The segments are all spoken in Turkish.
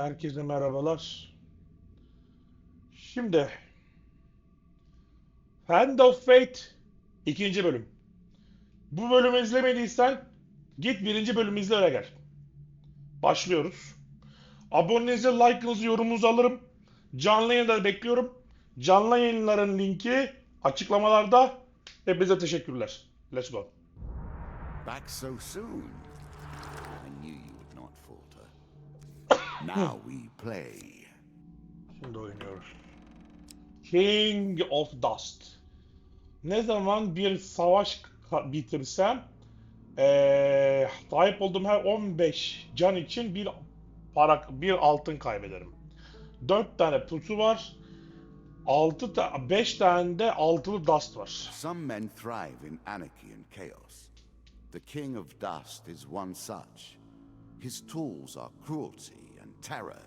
Herkese merhabalar. Şimdi Hand of Fate ikinci bölüm. Bu bölümü izlemediysen git birinci bölümü izle öyle gel. Başlıyoruz. Abonenizi, like'ınızı, yorumunuzu alırım. Canlı yayında bekliyorum. Canlı yayınların linki açıklamalarda. Hepinize teşekkürler. Let's go. Back so soon. I knew you would not falter. Now we play. Şimdi oynuyoruz. King of Dust. Ne zaman bir savaş bitirsem eee sahip olduğum her 15 can için bir para bir altın kaybederim. 4 tane pusu var. 6 ta 5 tane de altılı dust var. Some men thrive in anarchy and chaos. The King of Dust is one such. His tools are cruelty terror,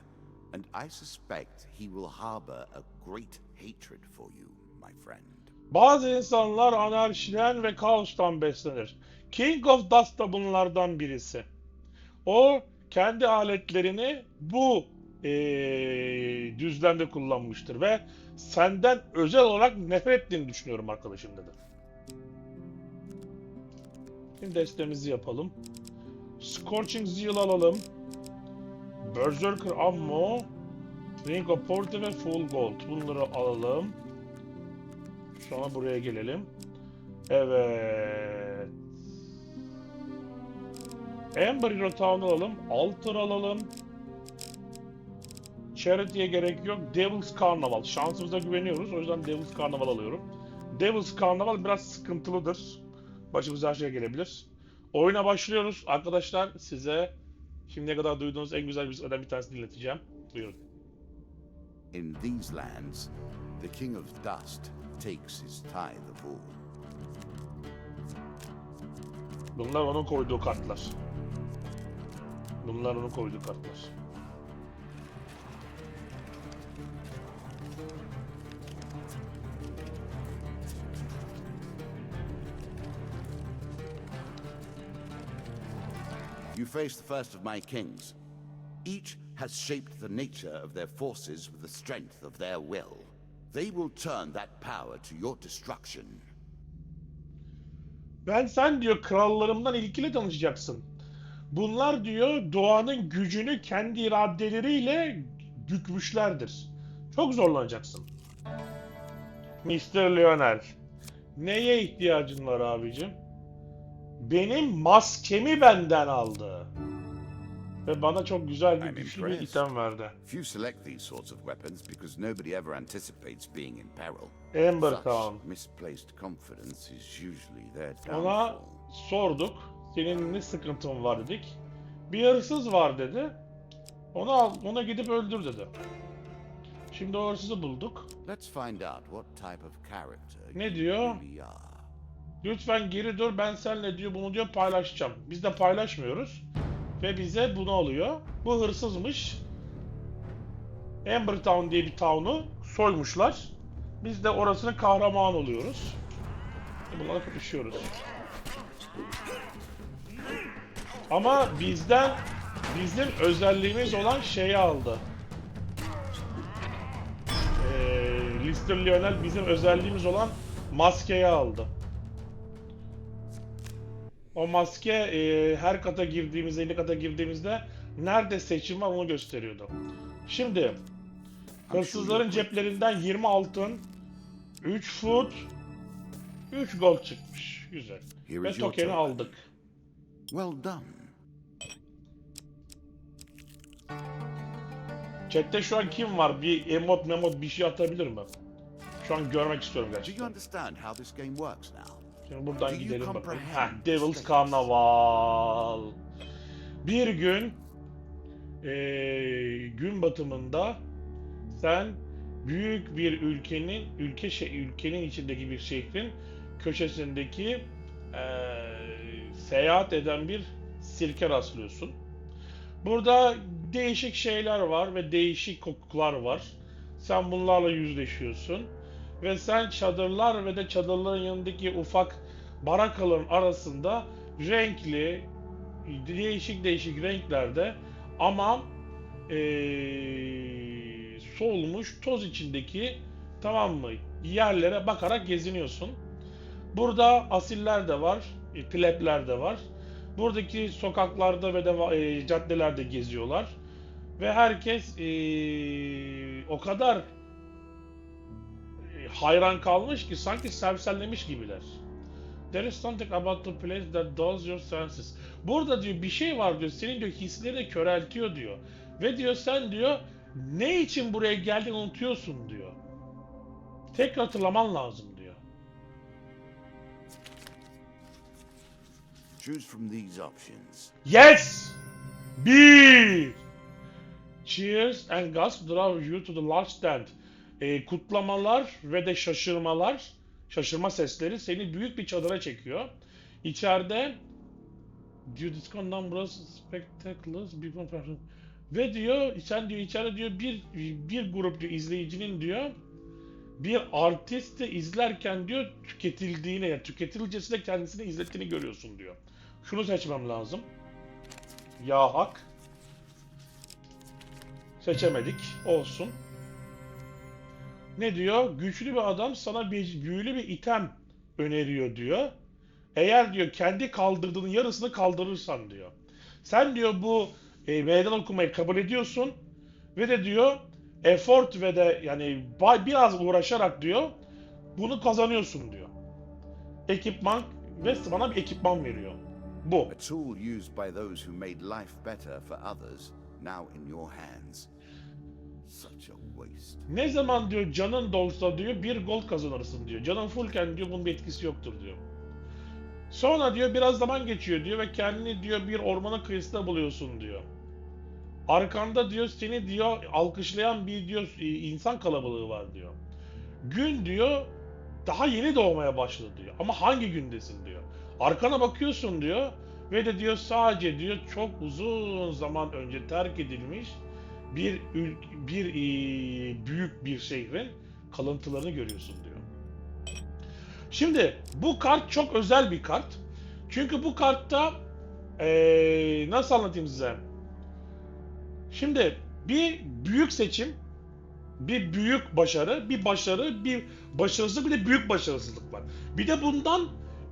and I suspect he will harbor a great hatred for you, my friend. Bazı insanlar anarşiden ve kaostan beslenir. King of Dust da bunlardan birisi. O kendi aletlerini bu eee, düzlemde kullanmıştır ve senden özel olarak nefret ettiğini düşünüyorum arkadaşım dedi. Şimdi destemizi yapalım. Scorching Zeal alalım. Berserker Ammo, Ring of Porte ve Full Gold. Bunları alalım. Sonra buraya gelelim. Evet. Amber Hero Town alalım. Altar alalım. Charity'ye gerek yok. Devil's Carnival. Şansımıza güveniyoruz. O yüzden Devil's Carnival alıyorum. Devil's Carnival biraz sıkıntılıdır. Başımıza her şey gelebilir. Oyuna başlıyoruz. Arkadaşlar size şimdiye kadar duyduğunuz en güzel müziklerden bir tanesini dinleteceğim. Buyurun. In these lands, the King of Dust takes his tithe of all. Bunlar onun koyduğu kartlar. Bunlar onun koyduğu kartlar. You face the first of my kings. Each has shaped the nature of their forces with the strength of their will. They will turn that power to your destruction. Ben sen diyor krallarımdan ilkiyle tanışacaksın. Bunlar diyor doğanın gücünü kendi iradeleriyle bükmüşlerdir. Çok zorlanacaksın. Mr. Lionel. Neye ihtiyacın var abicim? Benim maskemi benden aldı. Ve bana çok güzel bir güçlü bir item verdi. Few select these sorts of weapons because nobody ever anticipates being in peril. Amber Town. misplaced confidence is usually their Ona downfall. sorduk. Senin ne sıkıntın var dedik. Bir hırsız var dedi. Onu al, ona gidip öldür dedi. Şimdi o hırsızı bulduk. Let's find out what type of character Ne diyor? really are. Lütfen geri dur ben seninle diyor bunu diyor paylaşacağım. Biz de paylaşmıyoruz. Ve bize bunu alıyor. Bu hırsızmış. Amber Town diye bir town'u soymuşlar. Biz de orasının kahramanı oluyoruz. Bunlara kapışıyoruz. Ama bizden bizim özelliğimiz olan şeyi aldı. Ee, Lister Lionel bizim özelliğimiz olan maskeyi aldı. O maske e, her kata girdiğimizde, yeni kata girdiğimizde nerede seçim var onu gösteriyordu. Şimdi hırsızların ceplerinden 20 altın, 3 foot, 3 gold çıkmış. Güzel. Here Ve tokeni token. aldık. Well done. Chat'te şu an kim var? Bir emot memot bir şey atabilir mi? Şu an görmek istiyorum Do you gerçekten. understand how this game works now? Şimdi buradan gidelim bakalım. Devil's? Carnival. Bir gün eee, gün batımında sen büyük bir ülkenin ülke şey ülkenin içindeki bir şehrin köşesindeki eee, seyahat eden bir sirke rastlıyorsun. Burada değişik şeyler var ve değişik kokular var. Sen bunlarla yüzleşiyorsun. Ve sen çadırlar ve de çadırların yanındaki ufak barakaların arasında renkli, değişik değişik renklerde ama eee solmuş toz içindeki tamam mı yerlere bakarak geziniyorsun. Burada asiller de var, e, plebler de var. Buradaki sokaklarda ve de e, caddelerde geziyorlar. Ve herkes e, o kadar hayran kalmış ki sanki sersellemiş gibiler. There is something about the place that dulls your senses. Burada diyor bir şey var diyor. Senin diyor hisleri köreltiyor diyor. Ve diyor sen diyor ne için buraya geldiğini unutuyorsun diyor. Tekrar hatırlaman lazım diyor. Choose from these options. Yes! Bir! Cheers and gasp draw you to the large stand. Ee, kutlamalar ve de şaşırmalar, şaşırma sesleri seni büyük bir çadıra çekiyor. İçeride diyor numbers spectacles people person. Ve diyor sen diyor içeride diyor bir bir grup diyor izleyicinin diyor bir artisti izlerken diyor tüketildiğine ya tüketilcesine kendisini izlettiğini görüyorsun diyor. Şunu seçmem lazım. Ya hak. Seçemedik. Olsun. Ne diyor? Güçlü bir adam sana bir büyülü bir item öneriyor diyor. Eğer diyor kendi kaldırdığının yarısını kaldırırsan diyor. Sen diyor bu e, meydan okumayı kabul ediyorsun ve de diyor effort ve de yani biraz uğraşarak diyor bunu kazanıyorsun diyor. Ekipman ve bana bir ekipman veriyor. Bu. A tool used by those who made life better for others, now in your hands. Such a. Ne zaman diyor canın dolsa diyor bir gol kazanırsın diyor. Canın fullken diyor bunun bir etkisi yoktur diyor. Sonra diyor biraz zaman geçiyor diyor ve kendini diyor bir ormanın kıyısında buluyorsun diyor. Arkanda diyor seni diyor alkışlayan bir diyor e, insan kalabalığı var diyor. Gün diyor daha yeni doğmaya başladı diyor. Ama hangi gündesin diyor. Arkana bakıyorsun diyor ve de diyor sadece diyor çok uzun zaman önce terk edilmiş bir bir e, büyük bir şehrin kalıntılarını görüyorsun diyor. Şimdi bu kart çok özel bir kart. Çünkü bu kartta e, nasıl anlatayım size? Şimdi bir büyük seçim, bir büyük başarı, bir başarı, bir başarısızlık, bir de büyük başarısızlık var. Bir de bundan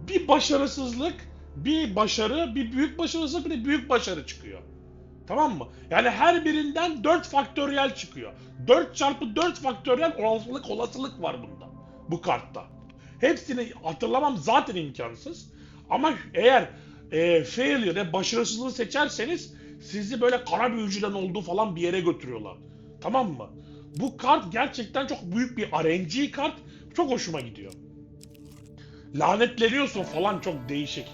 bir başarısızlık, bir başarı, bir büyük başarısızlık, bir de büyük başarı çıkıyor. Tamam mı? Yani her birinden 4 faktöriyel çıkıyor. 4 çarpı 4 faktöriyel olasılık olasılık var bunda. Bu kartta. Hepsini hatırlamam zaten imkansız. Ama eğer e, failure, yani başarısızlığı seçerseniz sizi böyle kara büyücüden olduğu falan bir yere götürüyorlar. Tamam mı? Bu kart gerçekten çok büyük bir RNG kart. Çok hoşuma gidiyor. Lanetleniyorsun falan çok değişik.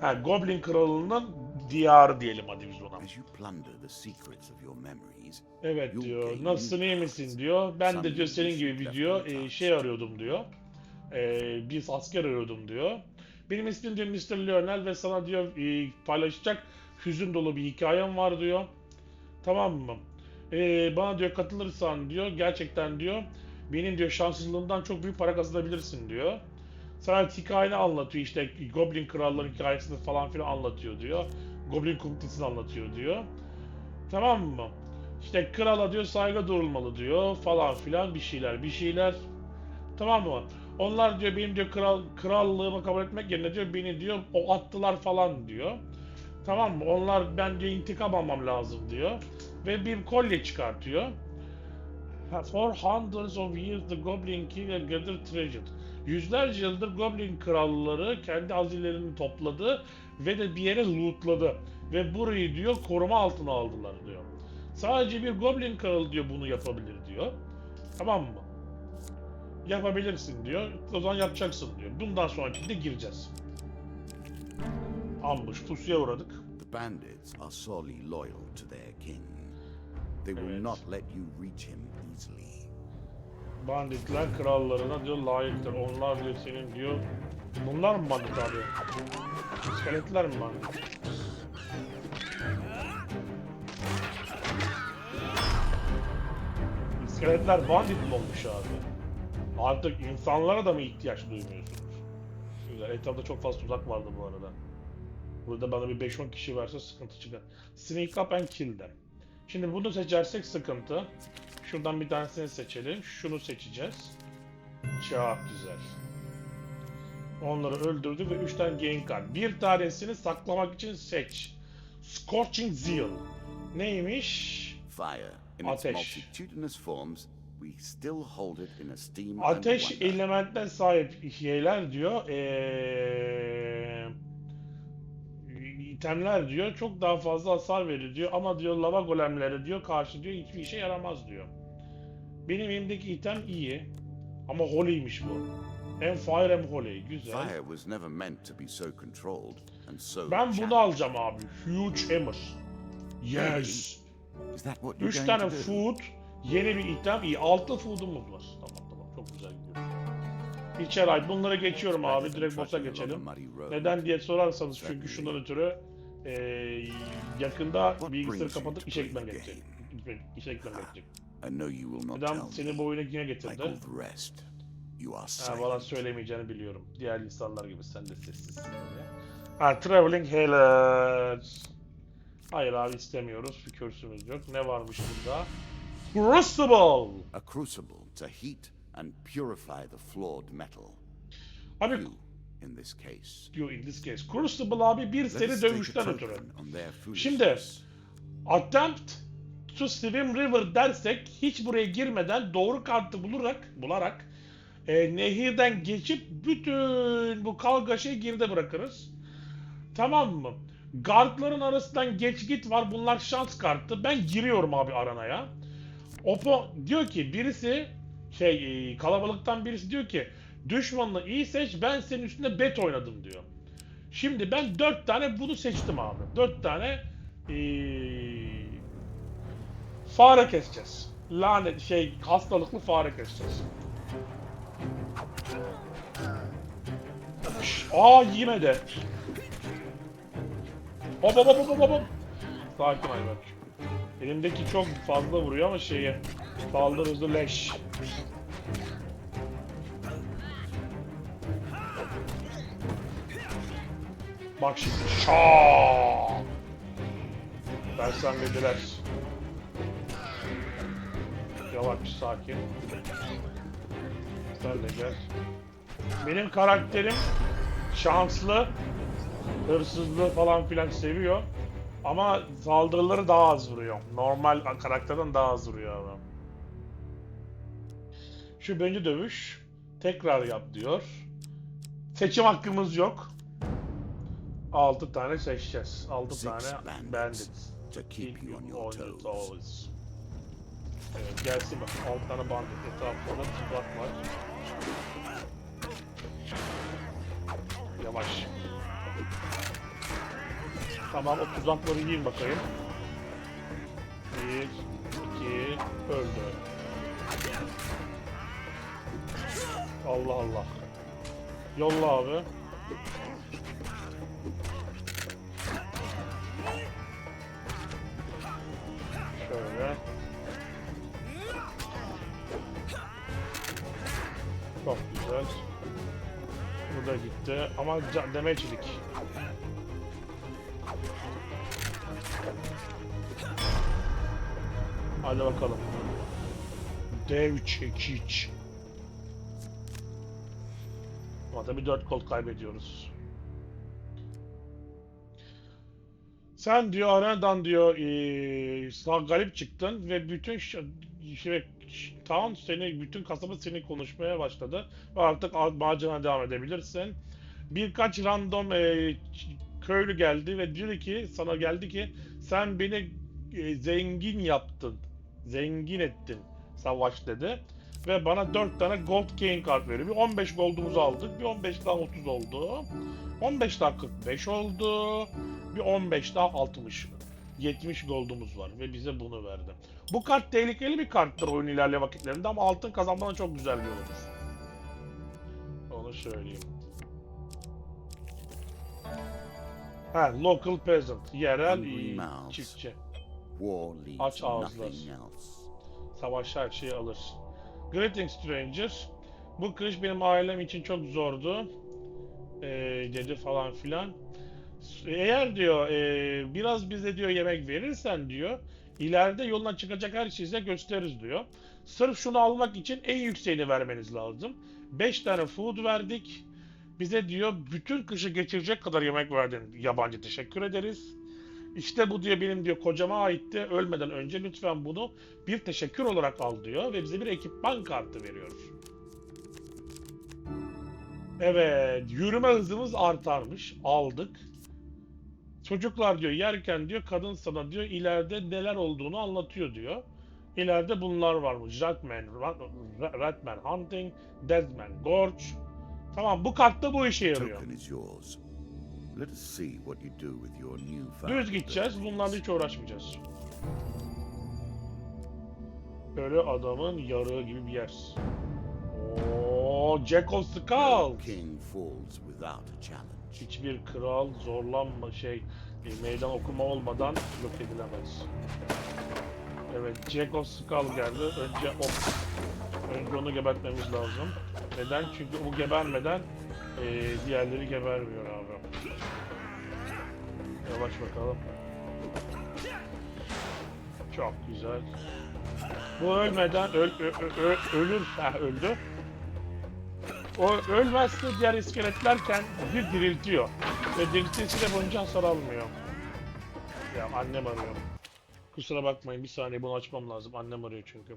Ha, Goblin Kralı'nın diyarı diyelim hadi biz ona. As you plunder the secrets of your memories, Evet diyor. Nasılsın iyi misin diyor. Ben de diyor senin gibi bir diyor e, şey arıyordum diyor. E, bir asker arıyordum diyor. Benim ismim diyor Mr. Lionel ve sana diyor e, paylaşacak hüzün dolu bir hikayem var diyor. Tamam mı? E, bana diyor katılırsan diyor gerçekten diyor benim diyor şanssızlığımdan çok büyük para kazanabilirsin diyor. Sana hikayeni anlatıyor işte Goblin Kralların hikayesini falan filan anlatıyor diyor. Goblin Kumtisi'ni anlatıyor diyor. Tamam mı? İşte krala diyor saygı durulmalı diyor falan filan bir şeyler bir şeyler. Tamam mı? Onlar diyor benim diyor kral krallığımı kabul etmek yerine diyor beni diyor o attılar falan diyor. Tamam mı? Onlar ben diyor intikam almam lazım diyor. Ve bir kolye çıkartıyor. For hundreds of years the Goblin had gathered treasure. Yüzlerce yıldır Goblin kralları kendi hazirelerini topladı ve de bir yere lootladı. Ve burayı diyor koruma altına aldılar diyor. Sadece bir Goblin kralı diyor bunu yapabilir diyor. Tamam mı? Yapabilirsin diyor. O zaman yapacaksın diyor. Bundan sonraki de gireceğiz. Ambush pusuya uğradık. the bandits are sorely loyal to their king. They will Evet. not let you reach him easily. Banditler krallarına diyor layıktır. Onlar diyor senin diyor. Bunlar mı bandit abi? İskeletler mi bandit? İskeletler bandit mi olmuş abi? Artık insanlara da mı ihtiyaç duymuyorsunuz? Güzel. Etrafta çok fazla tuzak vardı bu arada. Burada bana bir 5-10 kişi verse sıkıntı çıkar. Sneak up and kill them. Şimdi bunu seçersek sıkıntı. Şuradan bir tanesini seçelim. Şunu seçeceğiz. Çok güzel. Onları öldürdü ve 3 tane gain card. Bir tanesini saklamak için seç. Scorching Zeal. Neymiş? Fire, in its multitudinous forms, we still hold it in esteem Ateş elementine sahip şeyler diyor. Eee itemler diyor çok daha fazla hasar verir diyor ama diyor lava golemleri diyor karşı diyor hiçbir işe yaramaz diyor. Benim elimdeki item iyi ama holy'ymiş bu. Hem fire hem holy güzel. Fire was never meant to be so controlled and so Ben bunu alacağım abi. Huge hammer. Yes. Is that what you're 3 going tane food, yeni bir item, iyi 6 food'umuz var. Tamam tamam çok güzel gidiyor. İçer ay bunları geçiyorum abi direkt boss'a geçelim. Neden diye sorarsanız çünkü şundan ötürü eee yakında bilgisayarı kapatıp işe gitmem gerekecek. İşe gitmem gerekecek. Neden seni bu oyuna yine getirdi? Ha, bana söylemeyeceğini biliyorum. Diğer insanlar gibi sen de sessizsin diye. Ha, Traveling Healers. Hayır abi istemiyoruz. Bir kürsümüz yok. Ne varmış burada? Crucible. A crucible to heat and purify the flawed metal. Abi You, in this case. diyor in this case. Crucible abi bir seri dövüşten ötürü. Şimdi attempt to swim river dersek hiç buraya girmeden doğru kartı bularak bularak e, nehirden geçip bütün bu kalgaşayı geride bırakırız. Tamam mı? Guardların arasından geç git var. Bunlar şans kartı. Ben giriyorum abi aranaya. Opo diyor ki birisi şey e, kalabalıktan birisi diyor ki düşmanını iyi seç ben senin üstünde bet oynadım diyor. Şimdi ben 4 tane bunu seçtim abi. 4 tane eee, fare keseceğiz. Lanet şey hastalıklı fare keseceğiz. Şş, Aa yemedi. Hop hop hop hop hop. Sakin Ayberk. Elimdeki çok fazla vuruyor ama şeye saldırı hızı leş. Bak şimdi. Şaa! Versen dediler. Yavaş sakin. Sen. Benim karakterim şanslı, hırsızlığı falan filan seviyor. Ama saldırıları daha az vuruyor. Normal karakterden daha az vuruyor adam. Şu bence dövüş. Tekrar yap diyor. Seçim hakkımız yok. 6 tane seçeceğiz. 6 Six tane to keep you on your toes. Evet, gelsin bak. 6 tane bandit etrafında tuzak var. Yavaş. Tamam o tuzakları yiyin bakayım. Bir, iki, öldü. Allah Allah. Yolla abi. Şöyle. Çok güzel. Bu da gitti ama damage yedik. Hadi bakalım. Dev çekiç. Ama tabii 4 kol kaybediyoruz. Sen diyor aradan diyor eee sağ galip çıktın ve bütün şey, town seni bütün kasaba seni konuşmaya başladı ve artık a- macera devam edebilirsin. Birkaç random ç- köylü geldi ve dedi ki sana geldi ki sen beni e, zengin yaptın. Zengin ettin savaş dedi. Ve bana 4 tane gold gain kart veriyor. Bir 15 gold'umuzu aldık. Bir 15 daha 30 oldu. 15 daha 45 oldu. Bir 15 daha 60. 70 gold'umuz var ve bize bunu verdi. Bu kart tehlikeli bir karttır oyun ilerleyen vakitlerinde ama altın kazanmanın çok güzel bir yoludur. Onu söyleyeyim. Ha, local peasant, yerel çiftçi. Aç ağızlar. Savaş her şeyi alır. Greetings stranger. Bu kış benim ailem için çok zordu. Ee, dedi falan filan. Eğer diyor e, biraz bize diyor yemek verirsen diyor İleride yoluna çıkacak her şeyi size gösteririz diyor. Sırf şunu almak için en yükseğini vermeniz lazım. 5 tane food verdik. Bize diyor bütün kışı geçirecek kadar yemek verdin. Yabancı teşekkür ederiz. İşte bu diyor benim diyor kocama aitti. Ölmeden önce lütfen bunu bir teşekkür olarak al diyor ve bize bir ekipman kartı veriyor. Evet, yürüme hızımız artarmış. Aldık. Çocuklar diyor yerken diyor kadın sana diyor ileride neler olduğunu anlatıyor diyor. İleride bunlar varmış. Ratman, Rat- Ratman Hunting, Deadman Gorge. Tamam bu kartta bu işe yarıyor. Düz gideceğiz. Bunlarla hiç uğraşmayacağız. Böyle adamın yarığı gibi bir yer. Oo, Jack of challenge. Hiçbir kral zorlanma şey meydan okuma olmadan yok edilemez. Evet, Jack of Skull geldi. Önce o önce onu gebertmemiz lazım. Neden? Çünkü o gebermeden e, diğerleri gebermiyor abi. Yavaş bakalım. Çok güzel. Bu ölmeden öl, ö- ö- ö- ölür. Ha öldü. O ölmezse diğer iskeletlerken bir diriltiyor. Ve diriltisi de boyunca hasar almıyor. Ya annem arıyor. Kusura bakmayın bir saniye bunu açmam lazım. Annem arıyor çünkü.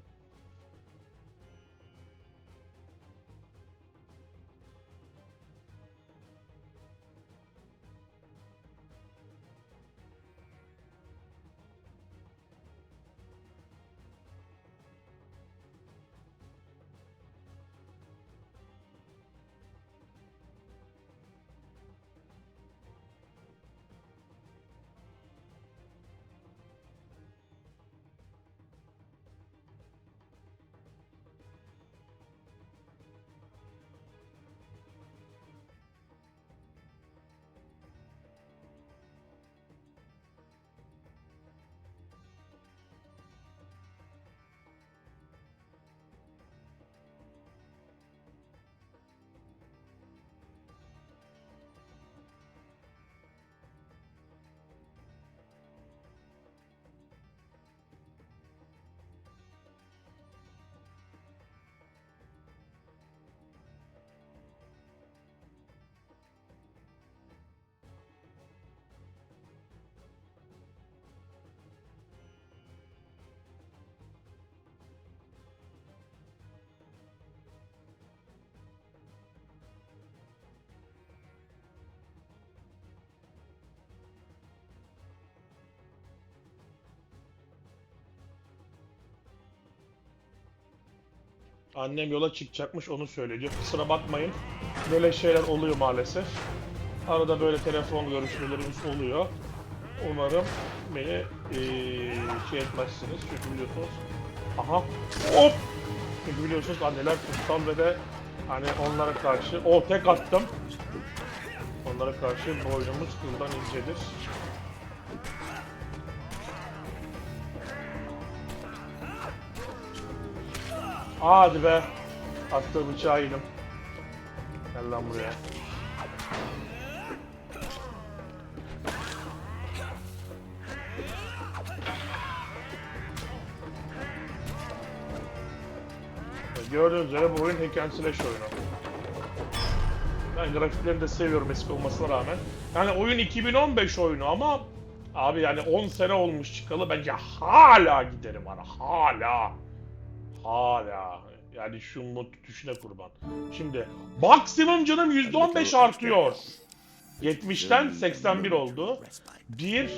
Annem yola çıkacakmış onu söylüyor. Kusura bakmayın. Böyle şeyler oluyor maalesef. Arada böyle telefon görüşmelerimiz oluyor. Umarım beni eee, şey etmezsiniz. Çünkü biliyorsunuz. Aha. Hop. Çünkü biliyorsunuz anneler kutsal ve de hani onlara karşı o tek attım. Onlara karşı boynumuz kıldan incedir. Hadi be. Attığı bıçağı yedim. Gel lan buraya. Gördüğünüz üzere bu oyun hack and slash oyunu. Ben grafiklerini de seviyorum eski olmasına rağmen. Yani oyun 2015 oyunu ama abi yani 10 sene olmuş çıkalı bence hala giderim ara hala. Hala. Yani şu mut tuşuna kurban. Şimdi maksimum canım %15 artıyor. 70'ten 81 oldu. Bir.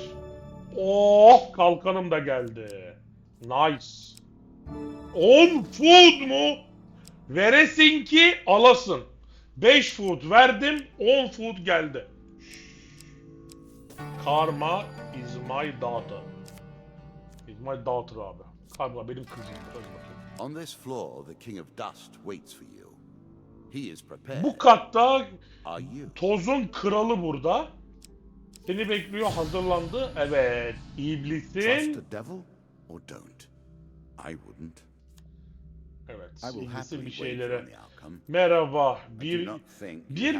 Oh kalkanım da geldi. Nice. 10 food mu? Veresin ki alasın. 5 food verdim, 10 food geldi. Karma is my daughter. Is my daughter abi. Karma benim kızım. Hadi bakayım. On this floor, the King of Dust waits for you. He is prepared. Bu katta tozun kralı burada. Seni bekliyor, hazırlandı. Evet, Trust iblisin. the devil or don't? I wouldn't. Evet, iblisin bir şeylere. Merhaba, bir bir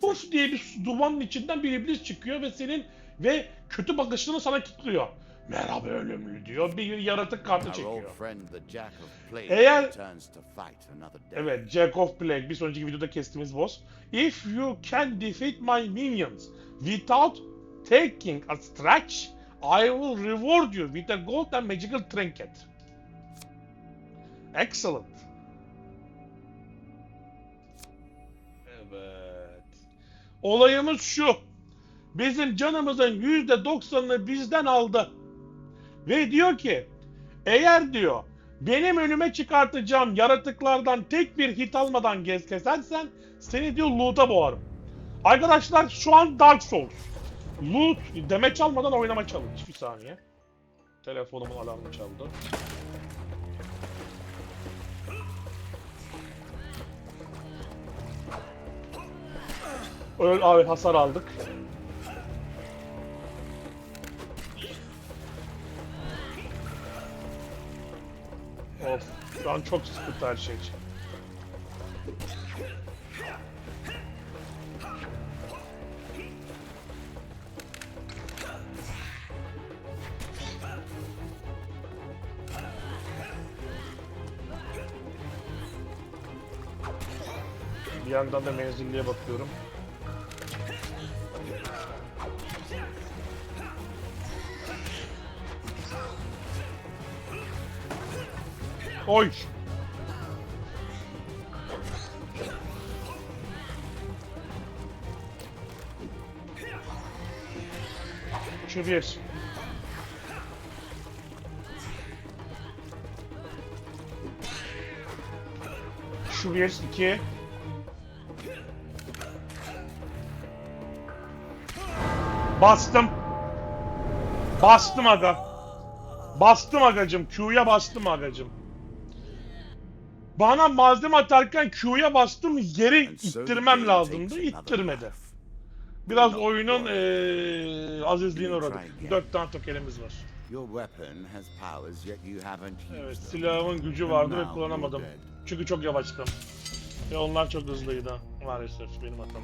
takes. diye bir dumanın içinden bir iblis çıkıyor ve senin ve kötü bakışını sana kilitliyor. Merhaba ölümlü diyor. Bir yaratık kartı çekiyor. Eğer- returns to fight another day. Evet, Jack of Plague bir sonraki videoda kestiğimiz boss. If you can defeat my minions without taking a stretch, I will reward you with a gold and magical trinket. Excellent. Evet. Olayımız şu. Bizim canımızın %90'ını bizden aldı. Ve diyor ki eğer diyor benim önüme çıkartacağım yaratıklardan tek bir hit almadan gez kesersen seni diyor loot'a boğarım. Arkadaşlar şu an Dark Souls. Loot deme çalmadan oynama challenge. Bir saniye. Telefonumun alarmı çaldı. Öl abi hasar aldık. Of şu an çok sıkıntı her şey için. Bir yandan da menzilliğe bakıyorum. Oy! Şu bir. Şu bir, iki. Bastım. Bastım aga. Bastım agacım. Q'ya bastım agacım. Bana malzeme atarken Q'ya bastım yeri ittirmem lazımdı. İttirmedi. Biraz oyunun eee azizliğine uğradık. Dört tane tokelimiz var. Evet silahımın gücü vardı ve kullanamadım. Çünkü çok yavaştım. Ve onlar çok hızlıydı. Maalesef benim hatam.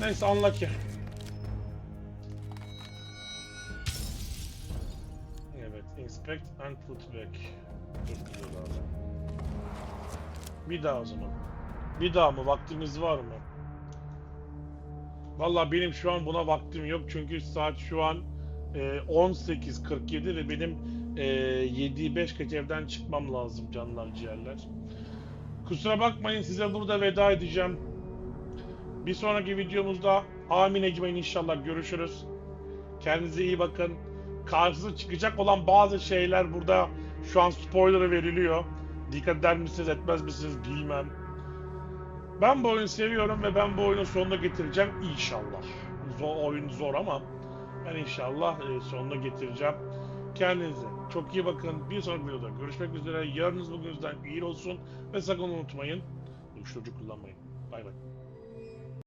Neyse unlucky. Evet, inspect and put back. Çok güzel abi. Bir daha o zaman. Bir daha mı? Vaktimiz var mı? Vallahi benim şu an buna vaktim yok çünkü saat şu an e, 18.47 ve benim e, 7'yi 5 geç evden çıkmam lazım canlar ciğerler. Kusura bakmayın size burada veda edeceğim. Bir sonraki videomuzda amin ecmain inşallah görüşürüz. Kendinize iyi bakın. Karşınıza çıkacak olan bazı şeyler burada şu an spoiler'ı veriliyor. Dikkat eder misiniz etmez misiniz bilmem. Ben bu oyunu seviyorum ve ben bu oyunu sonuna getireceğim inşallah. Zor, oyun zor ama ben inşallah e, sonuna getireceğim. Kendinize çok iyi bakın. Bir sonraki videoda görüşmek üzere. Yarınız bugünüzden iyi olsun ve sakın unutmayın uyuşturucu kullanmayın. Bay bay.